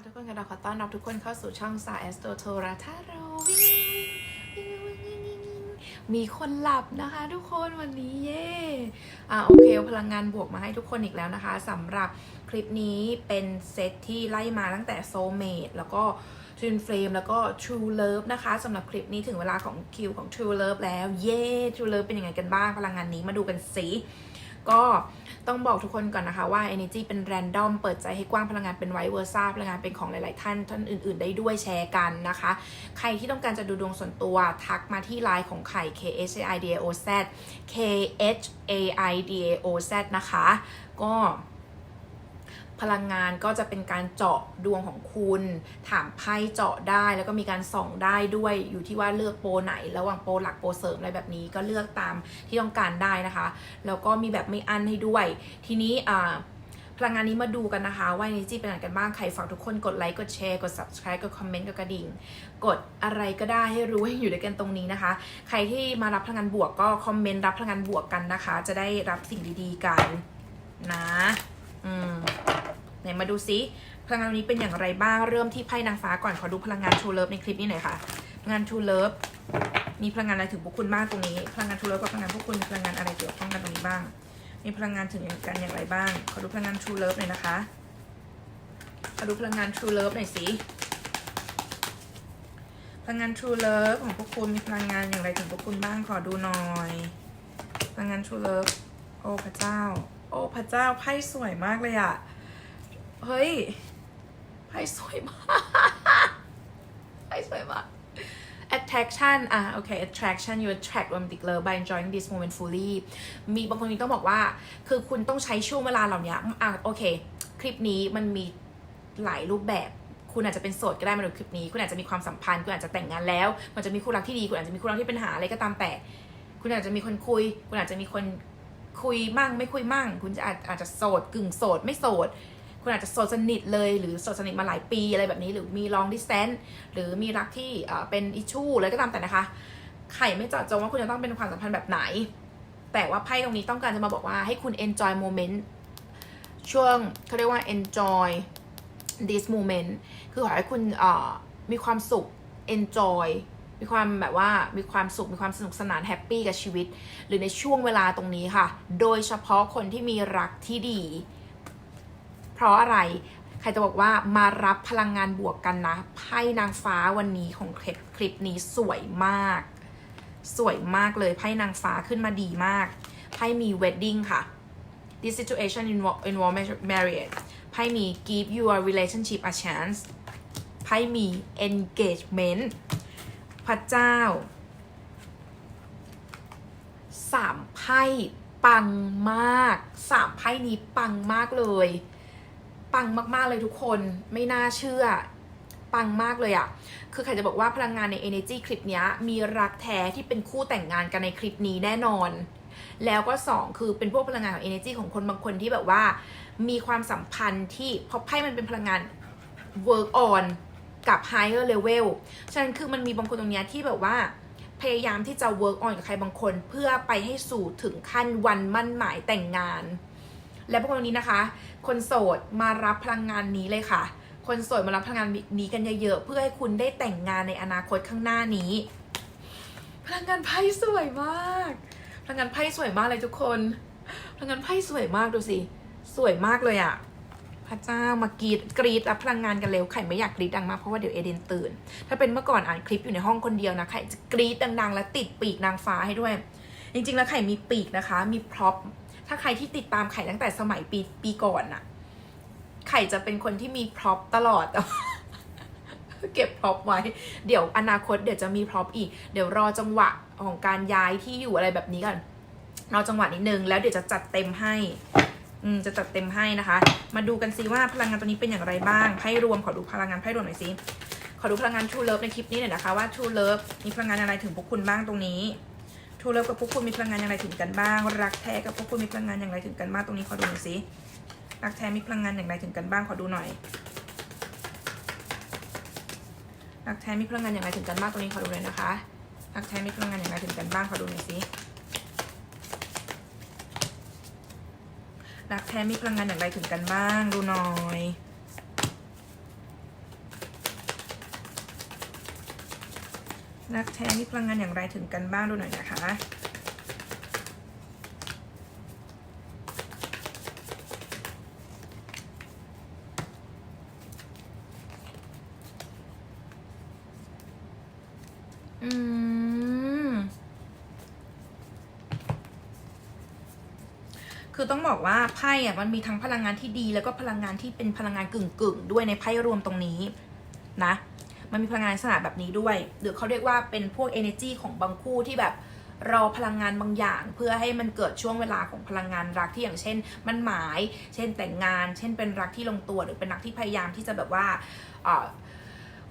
ค่ะทุกคนค่ะเราขอต้อนรับทุกคนเข้าสู่ช่องสายแอสโตโทราทาโรมีคนหลับนะคะทุกคนวันนี้เย่อ่าโอเคพลังงานบวกมาให้ทุกคนอีกแล้วนะคะสำหรับคลิปนี้เป็นเซตที่ไล่มาตั้งแต่ Soulmate แล้วก็ Twin Flame แล้วก็ True Love นะคะสำหรับคลิปนี้ถึงเวลาของคิวของ True Love แล้วเย้ True Love เป็นยังไงกันบ้างพลังงานนี้มาดูกันสิ ก็ต้องบอกทุกคนก่อนนะคะว่า Energy เป็นแรนดอมเปิดใจให้กว้างพลังงานเป็นไวเวอร์ซ่าพลังงานเป็นของหลาย ๆ ท่านท่านอื่น ๆ ได้ด้วยแชร์กันนะคะ ใครที่ต้องการจะดูดวงส่วนตัวทักมาที่ไลน์ของไข่ K H A I D A O Z K H A I D A O Z นะคะ ก็ พลังงานก็จะเป็นการเจาะดวงของคุณ ถามไพ่เจาะได้แล้วก็มีการส่องได้ด้วยอยู่ที่ว่าเลือกโปรไหน ระหว่างโปรหลักโปรเสริมอะไรแบบนี้ก็เลือกตามที่ต้องการได้นะคะแล้วก็มีแบบไม่อั้นให้ด้วย ทีนี้อ่าพลังงานนี้มาดูกันนะคะ ว่า energy เป็นอะไรกันบ้าง ใครฝากทุกคนกดไลค์ กดแชร์ กด subscribe กดคอมเมนต์ กดกระดิ่ง กดอะไรก็ได้ให้รู้ให้อยู่ด้วยกันตรงนี้นะคะ ใครที่มารับพลังงานบวกก็คอมเมนต์รับพลังงานบวกกันนะคะ จะได้รับสิ่งดีๆกันนะ อืมไหนมาดูซิพลังงานวันนี้เป็นอย่างไรบ้างเริ่มที่ไพ่นางฟ้าก่อนขอดูพลังงานชูเลิฟในคลิปนี้หน่อยค่ะพลังงานชูเลิฟมีพลังงานอะไรถึงพวกคุณบ้างตรงนี้ พลังงานชูเลิฟกับพลังงานพวกคุณมีพลังงานอะไรเกี่ยวข้องกันตรงนี้บ้าง มีพลังงานถึงกันอย่างไรบ้าง ขอดูพลังงานชูเลิฟหน่อยนะคะ ขอดูพลังงานชูเลิฟหน่อยสิ พลังงานชูเลิฟของพวกคุณมีพลังงานอย่างไรถึงพวกคุณบ้าง ขอดูหน่อย พลังงานชูเลิฟโอ้พระเจ้า โอ้พระเจ้าไพ่สวยมากเลยอะเฮ้ยไพ่สวยมากไพ่สวยมาก attraction อะโอเค attraction you attract romantic love by enjoying this moment fully มีบางคนมีต้องบอกว่า คือคุณต้องใช้ช่วงเวลาเหล่านี้อะโอเค คลิปนี้มันมีหลายรูปแบบ คุณอาจจะเป็นโสดก็ได้มาดูคลิปนี้ คุณอาจจะมีความสัมพันธ์ คุณอาจจะแต่งงานแล้วคุณอาจะมีคู่รักที่ดี คุณอาจจะมีคู่รักที่เป็นหาอะไรก็ตามแต่ คุณอาจจะมีคนคุย คุณอาจจะมีคน คุยมั่งไม่คุยมั่ง คุณจะอาจอาจจะโสดกึ่งโสดไม่โสด คุณอาจจะโสดสนิทเลยหรือโสดสนิทมาหลายปีอะไรแบบนี้ หรือมี long distance หรือมีรักที่เป็นอิชชูอะไรก็ตามแต่นะคะ ไข่ไม่เจาะจงว่าคุณจะต้องเป็นความสัมพันธ์แบบไหน แต่ว่าไพ่ตรงนี้ต้องการจะมาบอกว่าให้คุณ enjoy moment ช่วงเขาเรียกว่า enjoy this moment คือขอให้คุณมีความสุข enjoy มีความแบบว่ามีความสุขมีความสนุกสนานแฮปปี้กับชีวิต หรือในช่วงเวลาตรงนี้ค่ะ โดยเฉพาะคนที่มีรักที่ดี เพราะอะไรใครจะบอกว่ามารับพลังงานบวกกันนะไพ่นางฟ้าวันนี้ของคลิปคลิปนี้สวยมาก สวยมากเลยไพ่นางฟ้าขึ้นมาดีมากไพ่มี wedding ค่ะ this situation involve involve marriage ไพ่มี give your relationship a chance ไพ่มี engagement ระเจ้าสามไพ่ปังมากสามไพ่นี้ปังมากเลย ปังมากๆเลยทุกคนไม่น่าเชื่อ ปังมากเลยอะคือใครจะบอกว่าพลังงานใน Energy คลิปนี้มีรักแท้ที่เป็นคู่แต่งงานกันในคลิปนี้แน่นอน แล้วก็สองคือเป็นพวกพลังงานของ Energy ของคนบางคนที่แบบว่า มีความสัมพันธ์ที่พราะไพ่มันเป็นพลังงาน work on กับ higher level ฉะนั้นคือมันมีบางคนตรงนี้ที่แบบว่าพยายามที่จะ work on กับใครบางคน เพื่อไปให้สู่ถึงขั้นวันมั่นหมายแต่งงาน และพวกคนนี้นะคะ คนโสดมารับพลังงานนี้เลยค่ะ คนโสดมารับพลังงานนี้กันเยอะๆเพื่อให้คุณได้แต่งงานในอนาคตข้างหน้านี้ พลังงานไพ่สวยมาก พลังงานไพ่สวยมากเลยทุกคน พลังงานไพ่สวยมากดูสิสวยมากเลยอะ พระเจ้ามากรีดกรีดรับพลังงานกันเร็วไข่ไม่อยากกรีดดังมากเพราะว่าเดี๋ยวเอเดนตื่น ถ้าเป็นเมื่อก่อนอ่านคลิปอยู่ในห้องคนเดียวนะไข่จะกรีดดังๆ และติดปีกนางฟ้าให้ด้วย จริงๆ แล้วไข่มีปีกนะคะ มีพร็อพถ้าใครที่ติดตามไข่ตั้งแต่สมัยปีปีก่อนน่ะไข่จะเป็นคนที่มีพร็อพตลอดเก็บพร็อพไว้ เดี๋ยวอนาคตเดี๋ยวจะมีพร็อพอีก เดี๋ยวรอจังหวะของการย้ายที่อยู่อะไรแบบนี้ก่อนรอจังหวะนิดนึงแล้วเดี๋ยวจะจัดเต็มให้ จะจัดเต็มให้นะคะ มาดูกันซิว่าพลังงานตัวนี้เป็นอย่างไรบ้าง ไพ่รวมขอดูพลังงานไพ่รวมหน่อยสิ ขอดูพลังงาน True Love ในคลิปนี้หน่อยนะคะว่า True Love มีพลังงานอะไรถึงพวกคุณบ้างตรงนี้ True Love กับพวกคุณมีพลังงานอย่างไรถึงกันบ้าง รักแท้กับพวกคุณมีพลังงานอย่างไรถึงกันบ้างตรงนี้ขอดูหน่อยสิ รักแท้มีพลังงานอย่างไรถึงกันบ้างขอดูหน่อย รักแท้มีพลังงานอย่างไรถึงกันบ้างตรงนี้ขอดูเลยนะคะ รักแท้มีพลังงานอย่างไรถึงกันบ้างขอดูหน่อยสิ รักแท้มีพลังงานอย่างไรถึงกันบ้างดูหน่อยรักแท้มีพลังงานอย่างไรถึงกันบ้างดูหน่อยนะคะ ต้องบอกว่าไพ่อะมันมีทั้งพลังงานที่ดี แล้วก็พลังงานที่เป็นพลังงานกึ่งกึ่งๆด้วยในไพ่รวมตรงนี้นะ มันมีพลังงานลักษณะแบบนี้ด้วย หรือเขาเรียกว่าเป็นพวก energy ของบางคู่ที่แบบรอพลังงานบางอย่าง เพื่อให้มันเกิดช่วงเวลาของพลังงานรักที่อย่างเช่น มันหมาย เช่นแต่งงาน เช่นเป็นรักที่ลงตัวหรือเป็นรักที่พยายามที่จะแบบว่า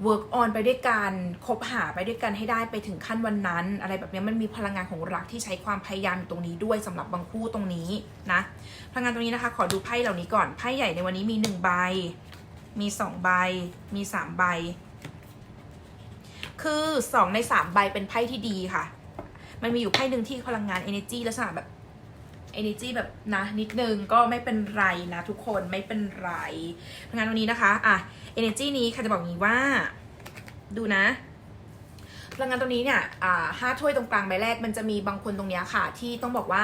work on ไปด้วยกันคบหาไปด้วยกันให้ได้ไปถึงขั้นวันนั้น อะไรแบบนี้มันมีพลังงานของรักที่ใช้ความพยายามตรงนี้ด้วยสำหรับบางคู่ตรงนี้นะพลังงานตรงนี้นะคะ ขอดูไพ่เหล่านี้ก่อนไพ่ใหญ่ในวันนี้มีหนึ่งใบมีสองใบมีสามใบคือสองในสามใบเป็นไพ่ที่ดีค่ะ มันมีอยู่ไพ่หนึ่งที่พลังงาน energy ลักษณะแบบ energy แบบนะนิดนึงก็ไม่เป็นไรนะทุกคนไม่เป็นไรพลังงานวันนี้นะคะอะ energy นี้ค่ะจะบอกงี้ว่า ดูนะพลังงานตรงนี้เนี่ยอ่าห้าถ้วยตรงกลางใบแรกมันจะมีบางคนตรงเนี้ยค่ะ ที่ต้องบอกว่า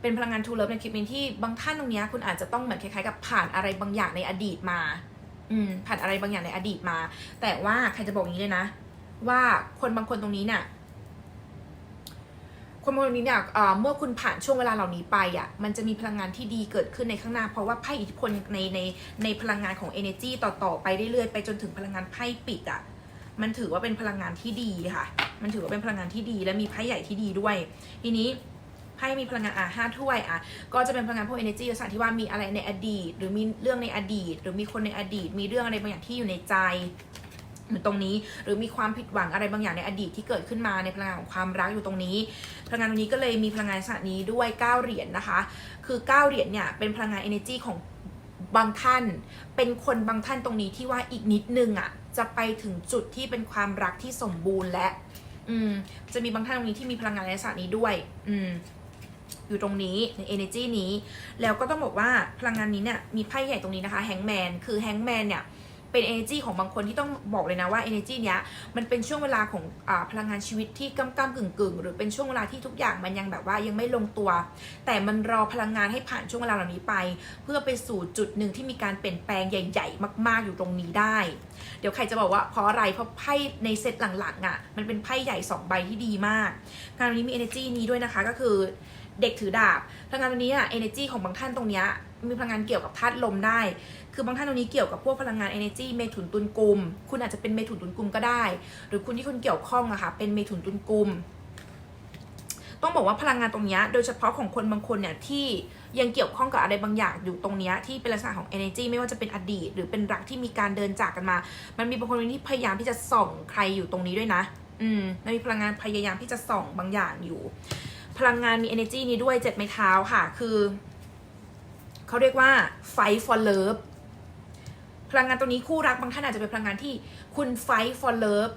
เป็นพลังงานทูเลิฟในคลิปนี้ที่บางท่านตรงเนี้ยคุณอาจจะต้องเหมือนคล้ายๆกับผ่านอะไรบางอย่างในอดีตมา อืมผ่านอะไรบางอย่างในอดีตมา แต่ว่าใครจะบอกอย่างนี้เลยนะ ว่าคนบางคนตรงนี้เนี่ย คนบางคนนี้เนี่ยเมื่อคุณผ่านช่วงเวลาเหล่านี้ไปอะ มันจะมีพลังงานที่ดีเกิดขึ้นในข้างหน้า เพราะว่าไพ่อิทธิพลในในในพลังงานของ energy ต่อๆไปเรื่อยๆไปจนถึงพลังงานไพ่ปิดอะ มันถือว่าเป็นพลังงานที่ดีค่ะ มันถือว่าเป็นพลังงานที่ดี และมีไพ่ใหญ่ที่ดีด้วย ทีนี้ไพ่มีพลังงานอะห้าถ้วยอะก็จะเป็นพลังงานพวก energy ลักษณะที่ว่ามีอะไรในอดีต หรือมีเรื่องในอดีต หรือมีคนในอดีต มีเรื่องอะไรบางอย่างที่อยู่ในใจ อนตรงนี้ หรือมีความผิดหวังอะไรบางอย่างในอดีตที่เกิดขึ้นมาในพลังงานของความรักอยู่ตรงนี้ พลังงานตรงนี้ก็เลยมีพลังงานลักษณะนี้ด้วย 9 เหรียญนะคะ คือ 9 เหรียญเนี่ยเป็นพลังงาน energy ของบางท่าน เป็นคนบางท่านตรงนี้ที่ว่าอีกนิดนึงอะจะไปถึงจุดที่เป็นความรักที่สมบูรณ์และ อืม จะมีบางท่านตรงนี้ที่มีพลังงานในลักษณะนี้ด้วย อืมอยู่ตรงนี้ใน energy นี้ แล้วก็ต้องบอกว่าพลังงานนี้เนี่ยมีไพ่ใหญ่ตรงนี้นะคะแฮงแมนคือแฮงแมนเนี่ย เป็น energy ของบางคนที่ต้องบอกเลยนะว่า energy เนี้ยมันเป็นช่วงเวลาของอพลังงานชีวิตที่กำกำกึ่งกึ่งๆหรือเป็นช่วงเวลาที่ทุกอย่างมันยังแบบว่ายังไม่ลงตัว แต่มันรอพลังงานให้ผ่านช่วงเวลาเหล่านี้ไป เพื่อไปสู่จุดหนึ่งที่มีการเปลี่ยนแปลงใหญ่ ๆ มาก ๆอยู่ตรงนี้ได้ เดี๋ยวใครจะบอกว่าเพราะอะไรเพราะไพ่ในเซตหลังๆอะมันเป็นไพ่ใหญ่สองใบที่ดีมากการวันนี้มี energy นี้ด้วยนะคะก็คือเด็กถือดาบพลังงานวันนี้อะ energy ของบางท่านตรงเนี้ย มีพลังงานเกี่ยวกับธาตุลมได้ คือบางท่านตรงนี้เกี่ยวกับพวกพลังงาน energy เมถุนตุลกุม คุณอาจจะเป็นเมถุนตุลกุมก็ได้ หรือคุณที่คุณเกี่ยวข้องอะค่ะ เป็นเมถุนตุลกุม ต้องบอกว่าพลังงานตรงนี้โดยเฉพาะของคนบางคนเนี่ยที่ยังเกี่ยวข้องกับอะไรบางอย่างอยู่ตรงนี้ที่เป็นลักษณะของ energy ไม่ว่าจะเป็นอดีต หรือเป็นรักที่มีการเดินจากกันมา มันมีบางคนที่พยายามที่จะส่องใครอยู่ตรงนี้ด้วยนะ อืมมันมีพลังงานพยายามที่จะส่องบางอย่างอยู่ พลังงานมี energy นี้ด้วยเจ็ดไม้เท้าค่ะ คือ เขาเรียกว่า fight for love พลังงานตรงนี้คู่รักบางท่านอาจจะเป็นพลังงานที่คุณ fight for love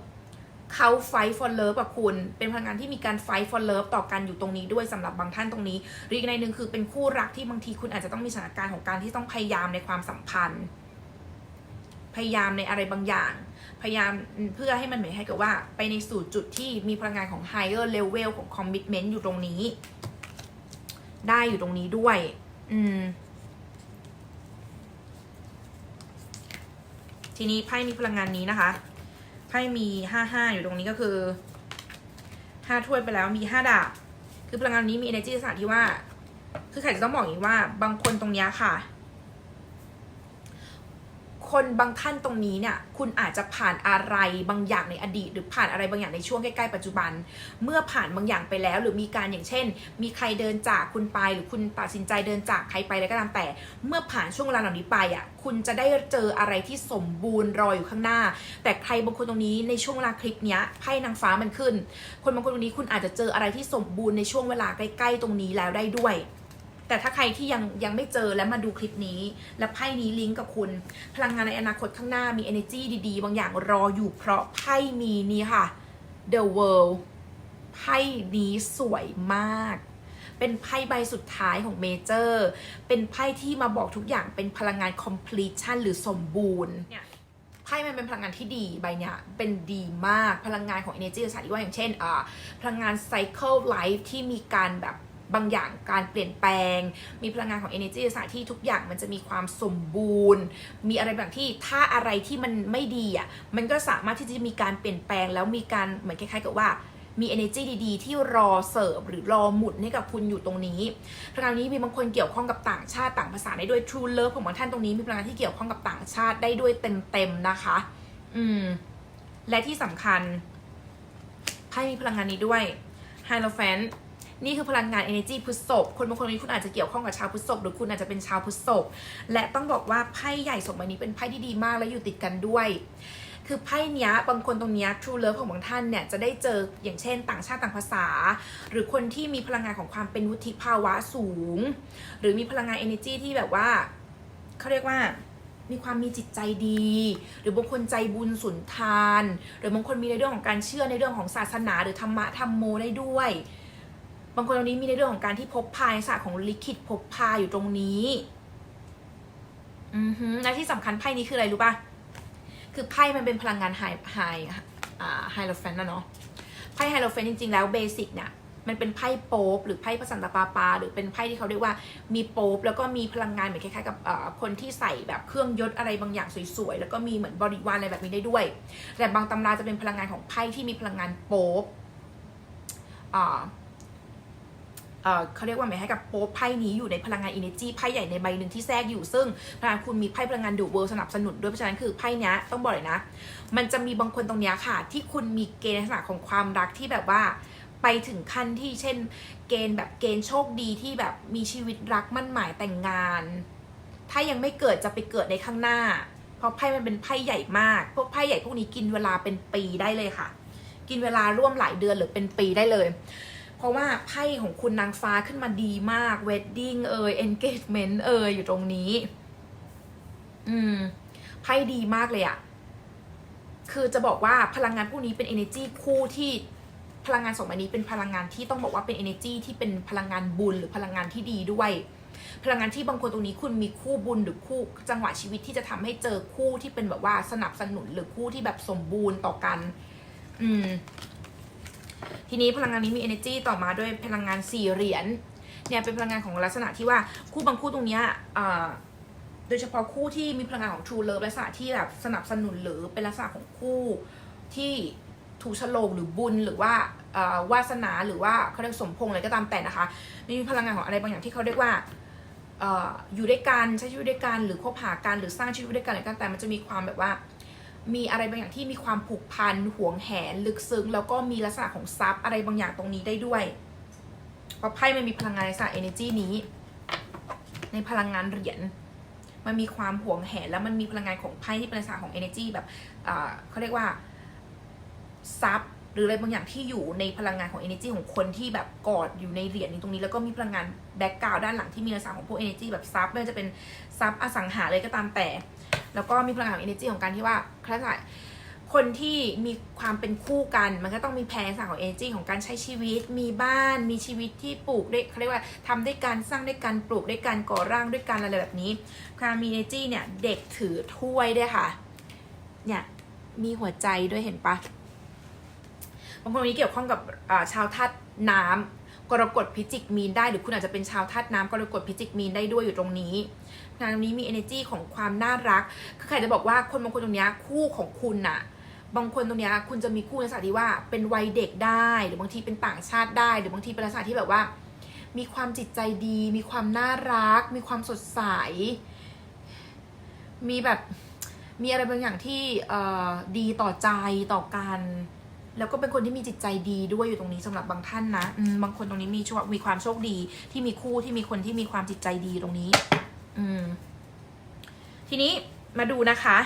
เขา fight for love กับคุณ เป็นพลังงานที่มีการ fight for love ต่อกันอยู่ตรงนี้ด้วยสำหรับบางท่านตรงนี้ หรืออีกในหนึ่งคือเป็นคู่รักที่บางทีคุณอาจจะต้องมีสถานการณ์ของการที่ต้องพยายามในความสัมพันธ์ พยายามในอะไรบางอย่าง พยายามเพื่อให้มันเหมือนให้กับว่า ไปในสู่จุดที่มีพลังงานของ higher level ของ commitment อยู่ตรงนี้ ได้อยู่ตรงนี้ด้วย อืม ทีนี้ไพ่มีพลังงานนี้นะคะ ไพ่มีห้าห้าอยู่ตรงนี้ก็คือห้าถ้วยไปแล้วมีห้าดาบ คือพลังงานนี้มี energy ลักษณะที่ว่า คือใครจะต้องบอกอย่างนี้ว่า บางคนตรงนี้ค่ะ คนบางท่านตรงนี้เนี่ยคุณอาจจะผ่านอะไรบางอย่างในอดีต หรือผ่านอะไรบางอย่างในช่วงใกล้ๆปัจจุบัน เมื่อผ่านบางอย่างไปแล้ว หรือมีการอย่างเช่น มีใครเดินจากคุณไป หรือคุณตัดสินใจเดินจากใครไปอะไรก็ตามแต่ เมื่อผ่านช่วงเวลาเหล่านี้ไปอะคุณจะได้เจออะไรที่สมบูรณ์รออยู่ข้างหน้า แต่ใครบางคนตรงนี้ในช่วงเวลาคลิปนี้ไพ่นางฟ้ามันขึ้น คนบางคนตรงนี้คุณอาจจะเจออะไรที่สมบูรณ์ในช่วงเวลาใกล้ ๆ ตรงนี้แล้วได้ด้วย แต่ถ้าใครที่ยังยังไม่เจอและมาดูคลิปนี้ และไพ่นี้ลิงก์กับคุณ พลังงานในอนาคตข้างหน้ามี energy ดีๆ บางอย่างรออยู่เพราะไพ่มีนี้ค่ะ The World ไพ่นี้สวยมาก เป็นไพ่ใบสุดท้ายของเมเจอร์ เป็นไพ่ที่มาบอกทุกอย่างเป็นพลังงาน completion หรือสมบูรณ์เนี่ยไพ่พ่มันเป็นพลังงานที่ดีใบเนี้ยเป็นดีมากพลังงานของ energy ศาสตร์ที่ว่าอย่างเช่นอ่าพลังงาน cycle life ที่มีการแบบ บางอย่างการเปลี่ยนแปลง มีพลังงานของ energy ศาสตร์ที่ทุกอย่างมันจะมีความสมบูรณ์ มีอะไรแบบที่ถ้าอะไรที่มันไม่ดีอะมันก็สามารถที่จะมีการเปลี่ยนแปลง แล้วมีการเหมือนคล้ายๆกับว่ามี energy ดีๆ ที่รอเสิร์ฟหรือรอหมุนให้กับคุณอยู่ตรงนี้พลังงานนี้มีบางคนเกี่ยวข้องกับต่างชาติต่างภาษาได้ด้วย True Love ของบางท่านตรงนี้มีพลังงานที่เกี่ยวข้องกับต่างชาติได้ด้วยเต็มๆนะคะ อืม และที่สำคัญไพ่มีพลังงานนี้ด้วย h i e r o p h a n t นี่คือพลังงาน energy พฤษภคนบางคนนี้คุณอาจจะเกี่ยวข้องกับชาวพฤษภหรือคุณอาจจะเป็นชาวพฤษภและต้องบอกว่าไพ่ใหญ่สมใบนี้เป็นไพ่ที่ดีมากและอยู่ติดกันด้วย คือไพ่เนี้ยบางคนตรงเนี้ย True Love ของบางท่านเนี่ยจะได้เจออย่างเช่น ต่างชาติต่างภาษา หรือคนที่มีพลังงานของความเป็นวุฒิภาวะสูง หรือมีพลังงาน energy ที่แบบว่าเขาเรียกว่ามีความมีจิตใจดี หรือบางคนใจบุญสุนทาน หรือบางคนมีในเรื่องของการเชื่อในเรื่องของศาสนา หรือธรรมะธรรมโมได้ด้วย บางคนตรงนี้มีในเรื่องของการที่พบพายศาสตร์ของลิขิตพบพาอยู่ตรงนี้ อือฮึและที่สำคัญไพ่นี้คืออะไรรู้ป่ะ คือไพ่มันเป็นพลังงานไฮไฮอ่าไฮโลแฟนนะเนาะ ไพ่ไฮโลแฟนจริง ๆ แล้วเบสิกเนี่ยมันเป็นไพ่โป๊ปหรือไพ่ประสันตปาปา หรือเป็นไพ่ที่เขาเรียกว่ามีโป๊ปแล้วก็มีพลังงานเหมือนคล้ายๆกับคนที่ใส่แบบเครื่องยศอะไรบางอย่างสวยๆแล้วก็มีเหมือนบริวารอะไรแบบนี้ได้ด้วย แต่บางตำราจะเป็นพลังงานของไพ่ที่มีพลังงานโป๊ป เขาเรียกว่าหมายให้กับโป๊ไพ่นี้อยู่ในพลังงานอินเนจีไพ่ใหญ่ในใบหนึ่งที่แทรกอยู่ซึ่งพลังงาคุณมีไพ่พลังงานดูเวิร์สนับสนุนด้วยเพราะฉะนั้นคือไพ่นี้ต้องบอกเลยนะ มันจะมีบางคนตรงนี้ค่ะ ที่คุณมีเกณฑ์ลักษณะของความรักที่แบบว่าไปถึงขั้นที่เช่น เกณฑ์แบบเกณฑ์โชคดีที่แบบมีชีวิตรักมั่นหมายแต่งงาน ถ้ายังไม่เกิดจะไปเกิดในข้างหน้า เพราะไพ่มันเป็นไพ่ใหญ่มาก พวกไพ่ใหญ่พวกนี้กินเวลาเป็นปีได้เลยค่ะ กินเวลาร่วมหลายเดือนหรือเป็นปีได้เลย ราะว่าไพ่ของคุณนางฟ้าขึ้นมาดีมาก wedding เอ่ย engagement เอ่ยอยู่ตรงนี้ อืม ไพ่ดีมากเลยอะคือจะบอกว่าพลังงานพวกนี้เป็น energy คู่ที่พลังงานสองใบนี้เป็นพลังงานที่ต้องบอกว่าเป็น energy ที่เป็นพลังงานบุญหรือพลังงานที่ดีด้วย พลังงานที่บางคนตรงนี้คุณมีคู่บุญหรือคู่จังหวะชีวิตที่จะทำให้เจอคู่ที่เป็นแบบว่าสนับสนุนหรือคู่ที่แบบสมบูรณ์ต่อกัน อืม ทีนี้พลังงานนี้มี energy ต่อมาด้วยพลังงานสี่เหรียญเนี่ยเป็นพลังงานของลักษณะที่ว่าคู่บางคู่ตรงเนี้ยโดยเฉพาะคู่ที่มีพลังงานของ True Love ลักษณะที่แบบสนับสนุนหรือเป็นลักษณะของคู่ที่ถูกฉลกหรือบุญหรือว่าวาสนาหรือว่าเขาเรียกสมพงอะไรก็ตามแต่นะคะมีพลังงานของอะไรบางอย่างที่เขาเรียกว่าเอ่ออยู่ด้วยกันใช้ชีวิตด้วยกันหรือคบหากันหรือสร้างชีวิตด้วยกันอะไรก็ตามแต่มันจะมีความแบบว่า มีอะไรบางอย่างที่มีความผูกพันห่วงแหน ลึกซึ้ง แล้วก็มีลักษณะของทรัพย์อะไรบางอย่างตรงนี้ได้ด้วยเพราะไพ่มันมีพลังงานในลักษณะ energy นี้ ในพลังงานเหรียญมันมีความห่วงแหน แล้วมันมีพลังงานของไพ่ที่เป็นลักษณะของ energy แบบเขาเรียกว่าทรัพย์หรืออะไรบางอย่างที่อยู่ในพลังงานของ energy ของคนที่แบบกอดอยู่ในเหรียญนี้ตรงนี้ แล้วก็มีพลังงานแบ็กกราวด้านหลังที่มีลักษณะของพวก energy แบบทรัพย์ไม่ว่าจะเป็นทรัพย์อสังหาเลยก็ตามแต่ แล้วก็มีพลังงานของ energy ของการที่ว่าคล้ายๆคนที่มีความเป็นคู่กัน มันก็ต้องมีแพลนลักษณะของ energy ของการใช้ชีวิต มีบ้าน มีชีวิตที่ปลูกด้วยเขาเรียกว่าทำด้วยกันสร้างด้วยกันปลูกด้วยกันก่อร่างด้วยกันอะไรแบบนี้ความมี energy เนี่ยเด็กถือถ้วยด้วยค่ะ เนี่ยมีหัวใจด้วยเห็นปะบางคนนี้เกี่ยวข้องกับชาวธาตุน้ำกรกฎพิจิกมีนได้หรือคุณอาจจะเป็นชาวธาตุน้ำกรกฎพิจิกมีนได้ด้วยอยู่ตรงนี้ งานตรงนี้มี energy ของความน่ารัก คือใครจะบอกว่าคนบางคนตรงเนี้ยคู่ของคุณน่ะบางคนตรงเนี้ยคุณจะมีคู่ในลักษณะที่ว่าเป็นวัยเด็กได้ หรือบางทีเป็นต่างชาติได้ หรือบางทีเป็นลักษณะที่แบบว่า มีความจิตใจดี มีความน่ารัก มีความสดใส มีแบบมีอะไรบางอย่างที่ดีต่อใจต่อกันแล้วก็เป็นคนที่มีจิตใจดีด้วยอยู่ตรงนี้สำหรับบางท่านนะบางคนตรงนี้มีมีความโชคดีที่มีคู่ที่มีคนที่มีความจิตใจดีตรงนี้ อืม ทีนี้มาดูนะคะ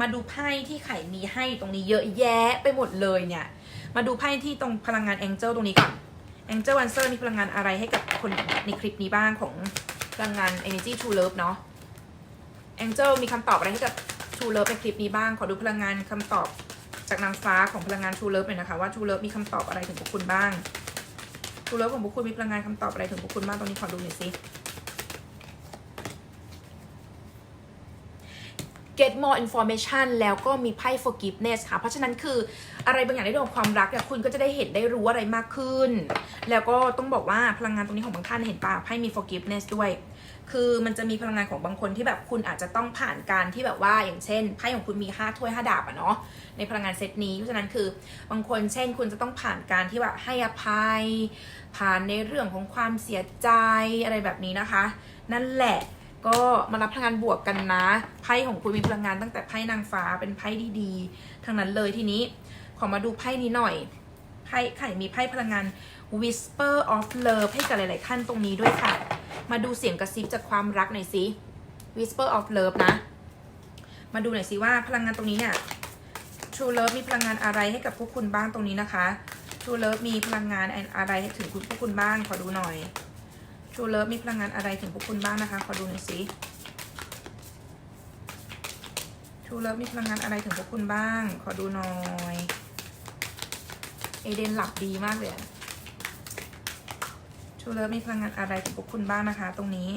มาดูไพ่ที่ไข่มีให้ตรงนี้เยอะแยะไปหมดเลยเนี่ย มาดูไพ่ที่ตรงพลังงาน Angel ตรงนี้ก่อน Angel Answer มีพลังงานอะไรให้กับคนในคลิปนี้บ้างของพลังงาน Energy True Love เนาะ Angel มีคำตอบอะไรให้กับ True Love ในคลิปนี้บ้าง ขอดูพลังงานคำตอบจากนางฟ้าของพลังงาน True Love หน่อยนะคะว่า True Love มีคำตอบอะไรถึงพวกคุณบ้าง True Love ของพวกคุณมีพลังงานคำตอบอะไรถึงพวกคุณบ้างตรงนี้ขอดูหน่อยสิ get more information แล้วก็มีไพ่ forgiveness ค่ะ เพราะฉะนั้นคืออะไรบางอย่างในเรื่องของความรักเนี่ยคุณก็จะได้เห็นได้รู้อะไรมากขึ้น แล้วก็ต้องบอกว่าพลังงานตรงนี้ของบางท่านเห็นป่ะไพ่มี forgiveness ด้วย คือมันจะมีพลังงานของบางคนที่แบบคุณอาจจะต้องผ่านการที่แบบว่าอย่างเช่นไพ่ของคุณมี5ถ้วย5ดาบอะเนาะในพลังงานเซตนี้ เพราะฉะนั้นคือบางคนเช่น คุณจะต้องผ่านการที่แบบให้อภัย ผ่านในเรื่องของความเสียใจอะไรแบบนี้นะคะ นั่นแหละ ก็มารับพลังงานบวกกันนะ ไพ่ของคุณมีพลังงานตั้งแต่ไพ่นางฟ้าเป็นไพ่ดีๆทั้งนั้นเลยทีนี้ ขอมาดูไพ่นี้หน่อย ไพ่ไข่มีไพ่พลังงาน whisper of love ให้กับหลาย ๆ ท่านตรงนี้ด้วยค่ะ มาดูเสียงกระซิบจากความรักหน่อยสิ whisper of love นะ มาดูหน่อยสิว่าพลังงานตรงนี้เนี่ย True Love มีพลังงานอะไรให้กับพวกคุณบ้างตรงนี้นะคะ True Love มีพลังงานอะไรถึงคุณพวกคุณบ้างขอดูหน่อย True Love มีพลังงานอะไรถึงพวกคุณบ้างนะคะ ขอดูหน่อยสิ True Love มีพลังงานอะไรถึงพวกคุณบ้าง ขอดูหน่อย เอเดนหลับดีมากเลยชูเลิฟมีพลังงานอะไรถึงพวกคุณบ้างนะคะ ตรงนี้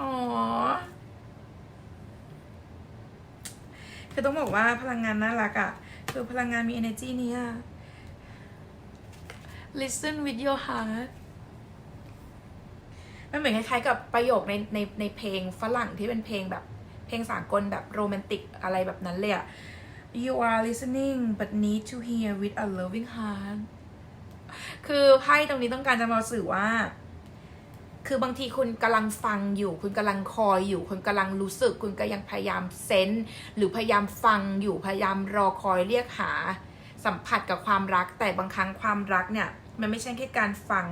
อ๋อ คือต้องบอกว่าพลังงานน่ารักอะ่ะ คือพลังงานมี energy เนี้ย listen with your heart มันเหมือนคล้ายๆกับประโยคในในในเพลงฝรั่งที่เป็นเพลงแบบเพลงสากลแบบโรแมนติกอะไรแบบนั้นเลยอะ you are listening but need to hear with a loving heart คือไพ่ตรงนี้ต้องการจะมาสื่อว่า คือบางทีคุณกำลังฟังอยู่ คุณกำลังคอยอยู่ คุณกำลังรู้สึก คุณก็ยังพยายามเซนส์หรือพยายามฟังอยู่ พยายามรอคอยเรียกหา สัมผัสกับความรัก แต่บางครั้งความรักเนี่ย มันไม่ใช่แค่การฟัง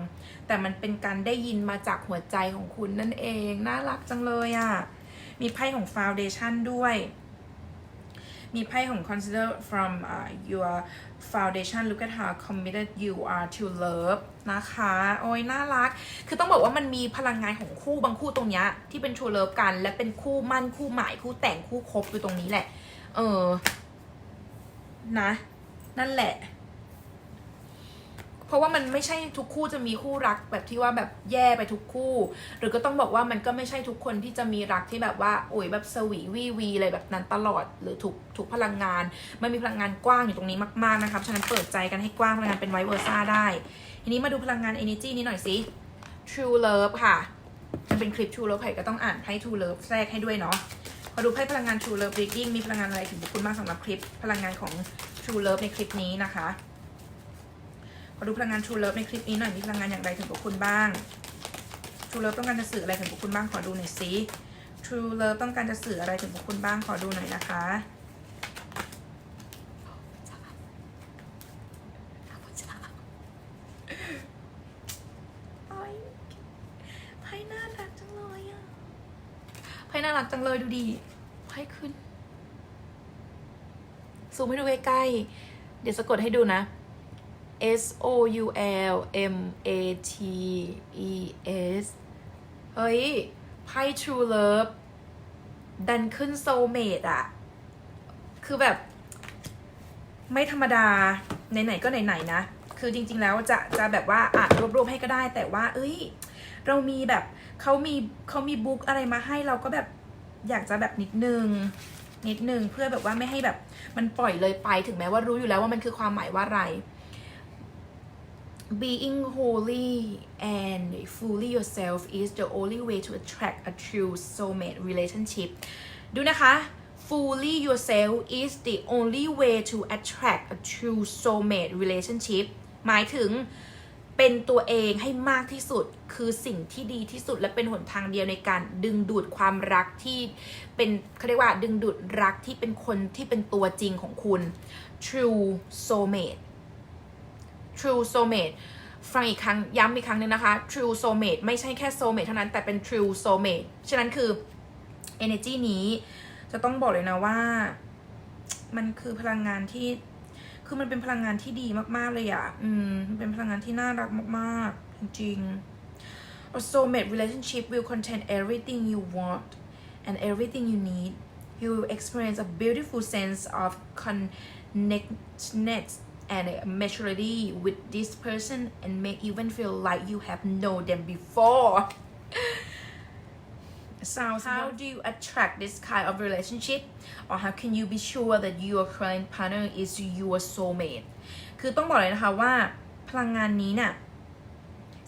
แต่มันเป็นการได้ยินมาจากหัวใจของคุณนั่นเอง น่ารักจังเลยอะ่ะ มีไพ่ของ foundation ด้วย มีไพ่ของ consider from uh, your foundation look at how committed you are to love นะคะ โอ้ยน่ารัก คือต้องบอกว่ามันมีพลังงานของคู่บางคู่ตรงเนี้ยที่เป็น true love กัน และเป็นคู่มั่นคู่หมายคู่แต่งคู่คบอยู่ตรงนี้แหละ เออ นะ นั่นแหละ เพราะว่ามันไม่ใช่ทุกคู่จะมีคู่รักแบบที่ว่าแบบแย่ไปทุกคู่ หรือก็ต้องบอกว่ามันก็ไม่ใช่ทุกคนที่จะมีรักที่แบบว่าโอ้ยแบบสวีวีวีอะไรแบบนั้นตลอดหรือทุกทุกพลังงาน มันมีพลังงานกว้างอยู่ตรงนี้มากๆนะครับฉะนั้นเปิดใจกันให้กว้างพลังงานเป็นไวเวอร์ซ่าได้ ทีนี้มาดูพลังงาน energy นี้หน่อยสิ true love ค่ะมันเป็นคลิป true love ไผ่ก็ต้องอ่านไพ่ true love แทรกให้ด้วยเนาะมาดูไพ่พลังงาน true love reading มีพลังงานอะไรถึงคุณบ้างสำหรับคลิปพลังงานของ true love ในคลิปนี้นะคะ ขอดูพลังงาน True Love ในคลิปนี้หน่อยมีพลังงานอย่างไรถึงพวกคุณบ้าง True Love ต้องการจะสื่ออะไรถึงพวกคุณบ้างขอดูหน่อยสิ True Love ต้องการจะสื่ออะไรถึงพวกคุณบ้างขอดูหน่อยนะคะโอ๊ยไพ่น่ารักจังเลยอะไพ่น่ารักจังเลยดูดิไพ่ขึ้น ซูมให้ดูใกล้ๆ เดี๋ยวสะกดให้ดูนะ S O U L M A T E S เฮ้ย ไพ่ True Love ดันขึ้น Soulmate อะคือแบบ ไม่ธรรมดา ไหน ๆ ก็ไหน ๆ นะ คือจริง ๆ แล้วจะจะแบบว่าอ่านรวบๆให้ก็ได้ แต่ว่า เอ้ย เรามีแบบเขามีเขามีบุ๊กอะไรมาให้เราก็แบบอยากจะแบบนิดนึงนิดนึงเพื่อแบบว่าไม่ให้แบบมันปล่อยเลยไปถึงแม้ว่ารู้อยู่แล้วว่ามันคือความหมายว่าอะไร being holy and fully yourself is the only way to attract a true soulmate relationship ดูนะคะ fully yourself is the only way to attract a true soulmate relationship หมายถึงเป็นตัวเองให้มากที่สุดคือสิ่งที่ดีที่สุดและเป็นหนทางเดียวในการดึงดูดความรักที่เป็นเขาเรียกว่าดึงดูดรักที่เป็นคนที่เป็นตัวจริงของคุณ true soulmate true soulmate ฟังอีกครั้งย้ำอีกครั้งหนึงนะคะ true soulmate ไม่ใช่แค่ soulmate เท่านั้นแต่เป็น true soulmate ฉะนั้นคือ energy นี้จะต้องบอกเลยนะว่า มันคือพลังงานที่ คือมันเป็นพลังงานที่ดีมากๆเลยอะอืมมันเป็นพลังงานที่น่ารักมากๆ จริงๆ A soulmate relationship will contain everything you want and everything you need you will experience a beautiful sense of connectedness and maturity with this person and may even feel like you have known them before sounds How do you attract this kind of relationship or how can you be sure that your current partner is your soulmate คือต้องบอกเลยนะคะว่าพลังงานนี้เนี่ย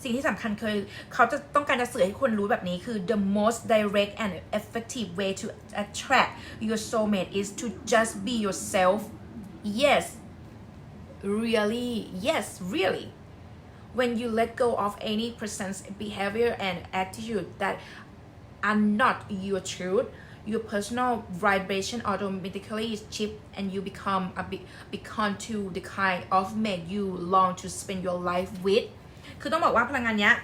สิ่งที่สำคัญคือเขาจะต้องการจะสื่อให้คนรู้แบบนี้คือ the most direct and effective way to attract your soulmate is to just be yourself yes Really yes really when you let go of any presence behavior and attitude that are not your truth your personal vibration automatically shift and you become a be- become to the kind of man you long to spend your life with คือต้องบอกว่าพลังงานเนี้ย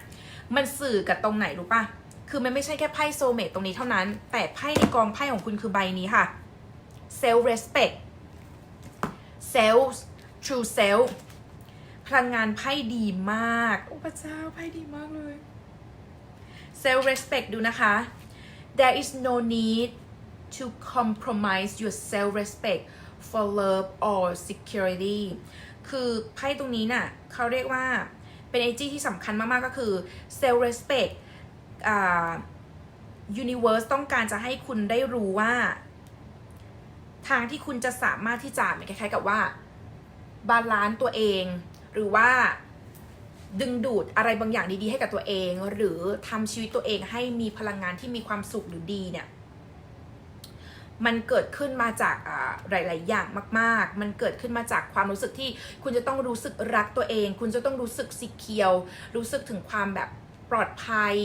มันสื่อกับตรงไหนรู้ป่ะคือมันไม่ใช่แค่ไพ่โซเมตตรงนี้เท่านั้น แต่ไพ่ในกองไพ่ของคุณคือใบนี้ค่ะ self respect self true self พลังงานไพ่ดีมาก โอ้พระเจ้าไพ่ดีมากเลย self respect ดูนะคะ there is no need to compromise your self respect for love or security คือไพ่ตรงนี้น่ะเขาเรียกว่าเป็น energy ที่สำคัญมาก ๆ ก็คือ self respect อ่า universe ต้องการจะให้คุณได้รู้ว่า ทางที่คุณจะสามารถที่จะเหมือนคล้ายๆกับว่า บาลานซ์ตัวเอง หรือว่าดึงดูดอะไรบางอย่างดีๆ ให้กับตัวเอง หรือทำชีวิตตัวเองให้มีพลังงานที่มีความสุขหรือดีเนี่ยมันเกิดขึ้นมาจากหลาย ๆ อย่างมาก ๆ มันเกิดขึ้นมาจากความรู้สึกที่คุณจะต้องรู้สึกรักตัวเอง คุณจะต้องรู้สึกสิเคียว รู้สึกถึงความแบบปลอดภัย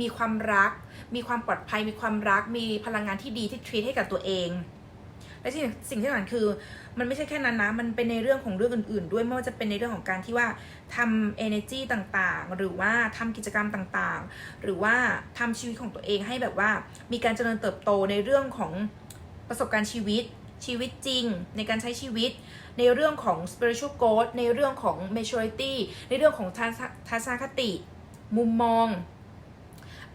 มีความรัก มีความปลอดภัย มีความรัก มีพลังงานที่ดีที่ทรีตให้กับตัวเอง และสิ่งสิ่งที่สำคัญคือ มันไม่ใช่แค่นั้นนะ มันเป็นในเรื่องของเรื่องอื่น ๆ ด้วยไม่ว่าจะเป็นในเรื่องของการที่ว่าทำ energy ต่างๆ หรือว่าทำกิจกรรมต่างๆ หรือว่าทำชีวิตของตัวเองให้แบบว่ามีการเจริญเติบโตในเรื่องของประสบการณ์ชีวิตชีวิตจริง ในการใช้ชีวิต ในเรื่องของ spiritual growth ในเรื่องของ maturity ในเรื่องของทัศทัศนคติ มุมมอง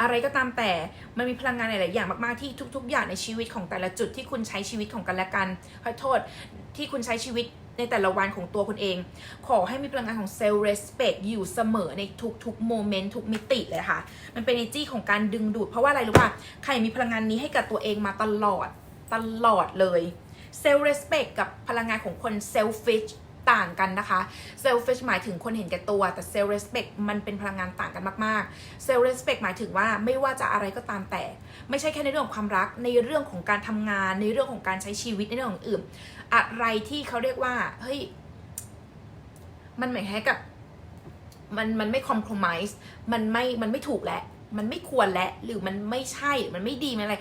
อะไรก็ตามแต่มันมีพลังงานหลาย ๆ อย่างมาก ๆ ที่ทุก ๆ อย่างในชีวิตของแต่ละจุดที่คุณใช้ชีวิตของกันและกันขอโทษที่คุณใช้ชีวิตในแต่ละวันของตัวคุณเอง ขอให้มีพลังงานของ self respect อยู่เสมอในทุกๆโมเมนต์ทุกมิติเลยค่ะ มันเป็น energy ของการดึงดูด เพราะว่าอะไรรู้ป่ะ ใครมีพลังงานนี้ให้กับตัวเองมาตลอดตลอดเลย self respect กับพลังงานของคน selfish ต่างกันนะคะ selfish หมายถึงคนเห็นแก่ตัว แต่ self respect มันเป็นพลังงานต่างกันมากๆ self respect หมายถึงว่าไม่ว่าจะอะไรก็ตามแต่ ไม่ใช่แค่ในเรื่องของความรัก ในเรื่องของการทำงาน ในเรื่องของการใช้ชีวิตในเรื่องของอื่น อะไรที่เขาเรียกว่า เฮ้ย มันเหมือนแค่กับ มันมันไม่ compromise มันไม่ มันไม่ถูกแล้วมันไม่ควรแล้วหรือมันไม่ใช่ มันไม่ดีมันอะไร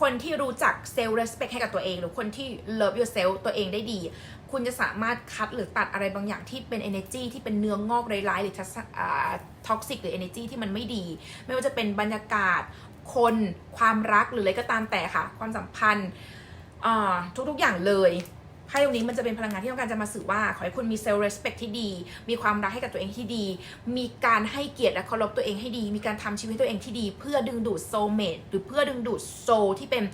คนที่รู้จักเซลล์ Respect ให้กับตัวเอง หรือคนที่ love yourself ตัวเองได้ดี คุณจะสามารถคัดหรือตัดอะไรบางอย่างที่เป็น energy ที่เป็นเนื้องอกร้ายๆหรือท็อกซิกหรือ energy ที่มันไม่ดี ไม่ว่าจะเป็นบรรยากาศ คนความรักหรืออะไรก็ตามแต่ค่ะ ความสัมพันธ์อ่าทุกๆอย่างเลย ไพ่ตรงนี้มันจะเป็นพลังงานที่ต้องการจะมาสื่อว่า ขอให้คุณมี self respect ที่ดี มีความรักให้กับตัวเองที่ดี มีการให้เกียรติและเคารพตัวเองให้ดี มีการทำชีวิตตัวเองที่ดี เพื่อดึงดูด soulmate หรือเพื่อดึงดูด soul ที่เป็น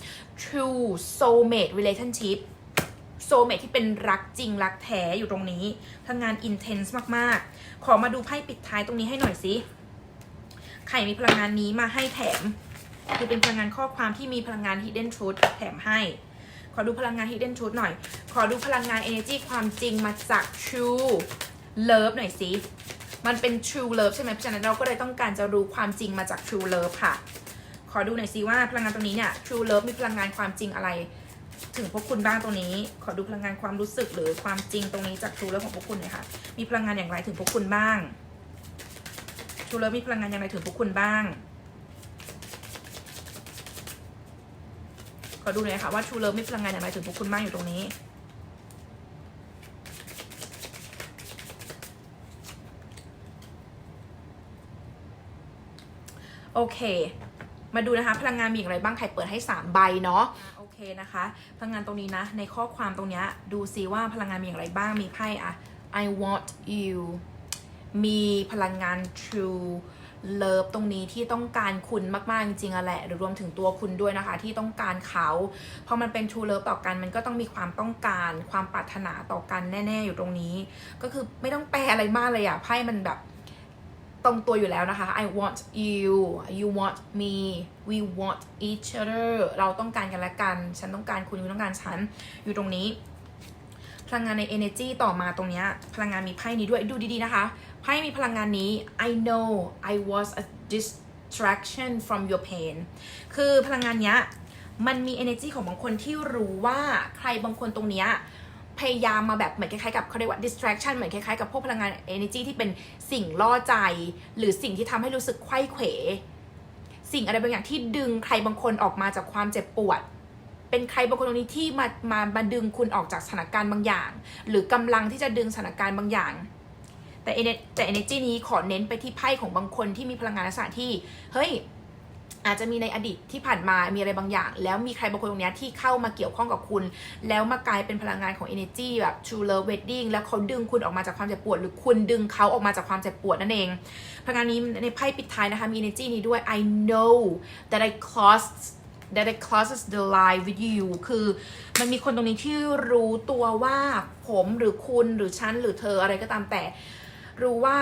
true soulmate relationship โซเมทที่เป็นรักจริงรักแท้อยู่ตรงนี้พลังงาน intense มากๆ ขอมาดูไพ่ปิดท้ายตรงนี้ให้หน่อยสิใครมีพลังงานนี้มาให้แถม คือเป็นพลังงานข้อความที่มีพลังงาน hidden truth แถมให้ ขอดูพลังงาน hidden truth หน่อย ขอดูพลังงาน energy ความจริงมาจาก true love หน่อยสิมันเป็น true love ใช่ไหมเพราะฉะนั้นเราก็เลยต้องการจะรู้ความจริงมาจาก true love ค่ะ ขอดูหน่อยสิว่าพลังงานตรงนี้เนี่ย true love มีพลังงานความจริงอะไร ถึงพวกคุณบ้างตรงนี้ ขอดูพลังงานความรู้สึกหรือความจริงตรงนี้จาก True Love ของพวกคุณหน่อยค่ะ มีพลังงานอย่างไรถึงพวกคุณบ้าง True Love มีพลังงานอย่างไรถึงพวกคุณบ้าง ขอดูหน่อยค่ะว่า True Love มีพลังงานอย่างไรถึงพวกคุณบ้างอยู่ตรงนี้ โอเค มาดูนะคะ พลังงานมีอย่างไรบ้างใครเปิดให้ 3 ใบเนาะโอเคนะคะ พลังงานตรงนี้นะ ในข้อความตรงนี้ดูซิว่าพลังงานมีอย่างไรบ้างมีไพ่อะ I want you มีพลังงาน true love ตรงนี้ที่ต้องการคุณมากๆจริงๆอะแหละหรือรวมถึงตัวคุณด้วยนะคะ ที่ต้องการเขาพอมันเป็น true love ต่อกันมันก็ต้องมีความต้องการ ความปรารถนาต่อกันแน่ ๆ อยู่ตรงนี้ ก็คือไม่ต้องแปลอะไรมากเลยอะไพ่มันแบบตรงตัวอยู่แล้วนะคะ I want you you want me we want each other เราต้องการกันและกัน ฉันต้องการคุณคุณต้องการฉัน อยู่ตรงนี้ พลังงานใน energy ต่อมาตรงนี้ พลังงานมีไพ่นี้ด้วย ดูดีๆนะคะ ไพ่มีพลังงานนี้ I know I was a distraction from your pain คือพลังงานเนี้ยมันมี energy ของบางคนที่รู้ว่าใครบางคนตรงเนี้ยพยายามมาแบบเหมือนคล้ายๆกับเขาเรียกว่า distraction เหมือนคล้ายๆกับพวกพลังงาน energy ที่เป็นสิ่งล่อใจ หรือสิ่งที่ทำให้รู้สึกไข้เขว สิ่งอะไรบางอย่างที่ดึงใครบางคนออกมาจากความเจ็บปวด เป็นใครบางคนตรงนี้ที่มามามาดึงคุณออกจากสถานการณ์บางอย่าง หรือกำลังที่จะดึงสถานการณ์บางอย่าง แต่ ener- แต่ energy นี้ขอเน้นไปที่ไพ่ของบางคนที่มีพลังงานลักษณะที่ เฮ้ย อาจจะมีในอดีตที่ผ่านมามีอะไรบางอย่าง แล้วมีใครบางคนตรงนี้ที่เข้ามาเกี่ยวข้องกับคุณ แล้วมากลายเป็นพลังงานของ energy แบบ true love wedding แล้วเขาดึงคุณออกมาจากความเจ็บปวด หรือคุณดึงเขาออกมาจากความเจ็บปวดนั่นเอง พลังงานนี้ในไพ่ปิดท้ายนะคะมี energy นี้ด้วย I know that I crossed that I crossed the line with you คือมันมีคนตรงนี้ที่รู้ตัวว่าผมหรือคุณหรือฉันหรือเธออะไรก็ตามแต่ รู้ว่า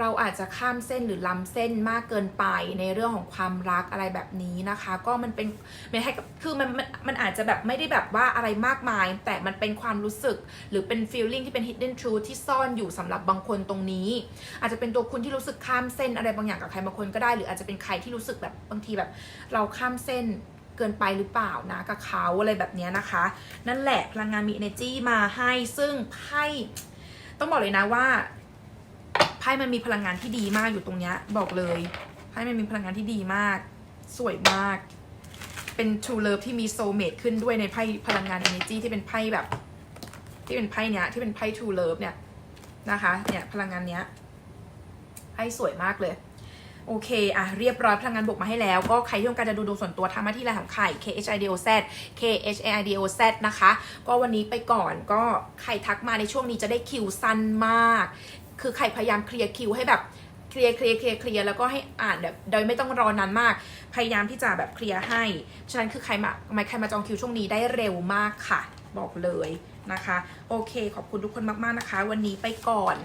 เราอาจจะข้ามเส้นหรือล้ำเส้นมากเกินไปในเรื่องของความรักอะไรแบบนี้นะคะ ก็มันเป็นไม่ให้คือมันมันมันอาจจะแบบไม่ได้แบบว่าอะไรมากมาย แต่มันเป็นความรู้สึก หรือเป็น feeling ที่เป็น hidden truth ที่ซ่อนอยู่สำหรับบางคนตรงนี้ อาจจะเป็นตัวคุณที่รู้สึกข้ามเส้นอะไรบางอย่างกับใครบางคนก็ได้ หรืออาจจะเป็นใครที่รู้สึกแบบบางทีแบบ เราข้ามเส้นเกินไปหรือเปล่านะกับเขาอะไรแบบนี้นะคะ นั่นแหละพลังงานมี energy มาให้ซึ่งไพ่ต้องบอกเลยนะว่า ไพ่มันมีพลังงานที่ดีมากอยู่ตรงเนี้ย บอกเลยไพ่มันมีพลังงานที่ดีมาก สวยมาก เป็น True Love ที่มี Soulmate ขึ้นด้วยในไพ่พลังงาน Energy ที่เป็นไพ่แบบ ที่เป็นไพ่เนี้ยที่เป็นไพ่ True Love เนี่ยนะคะเนี่ยพลังงานเนี้ยไพ่สวยมากเลยโอเค อะ เรียบร้อยพลังงานบวกมาให้แล้ว ก็ใครที่ต้องการจะดูดวงส่วนตัวทำหน้าที่ไรายของไข่ K H I D O Z K H A I D O Z นะคะ ก็วันนี้ไปก่อน ก็ใครทักมาในช่วงนี้จะได้คิวสั้นมาก คือใครพยายามเคลียร์คิวให้แบบเคลียร์เคลียร์เคลียร์เคลียร์แล้วก็ให้อ่านแบบโดยไม่ต้องรอนานมาก พยายามที่จะแบบเคลียร์ให้ฉะนั้นคือใครมาใครมาจองคิวช่วงนี้ได้เร็วมากค่ะ บอกเลยนะคะ โอเค ขอบคุณทุกคนมากๆนะคะ วันนี้ไปก่อน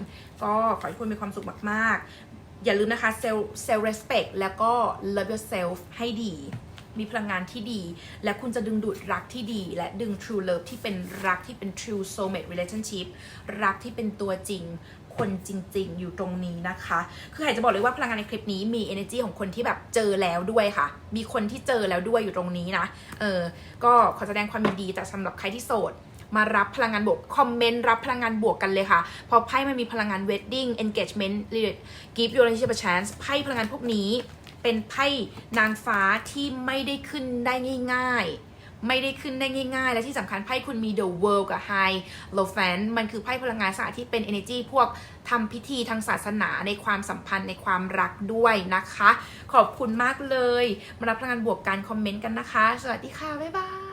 ก็ขอให้ทุกคนมีความสุขมากๆ อย่าลืมนะคะ self self respect แล้วก็ love yourself ให้ดี มีพลังงานที่ดี และคุณจะดึงดูดรักที่ดี และดึง true love ที่เป็นรักที่เป็น true soulmate relationship รักที่เป็นตัวจริง คนจริง ๆ อยู่ตรงนี้นะคะ คืออยากจะบอกเลยว่าพลังงานในคลิปนี้มี energy ของคนที่แบบเจอแล้วด้วยค่ะ มีคนที่เจอแล้วด้วยอยู่ตรงนี้นะ เออ ก็ขอแสดงความยินดีแต่สำหรับใครที่โสดมารับพลังงานบวก คอมเมนต์รับพลังงานบวกกันเลยค่ะเพราะไพ่มันมีพลังงาน wedding engagement give your relationship a chance ไพ่พลังงานพวกนี้ เป็นไพ่นางฟ้าที่ไม่ได้ขึ้นได้ง่าย ๆ ไม่ได้ขึ้นได้ง่ายๆ และที่สำคัญไพ่คุณมี the world กับ high l o f a n มันคือไพ่พลังงานสะอาดที่เป็น energy พวกทำพิธีทางศาสนาในความสัมพันธ์ในความรักด้วยนะคะ ขอบคุณมากเลย มารับพลังงานบวกการคอมเมนต์กันนะคะ สวัสดีค่ะ บ๊ายบาย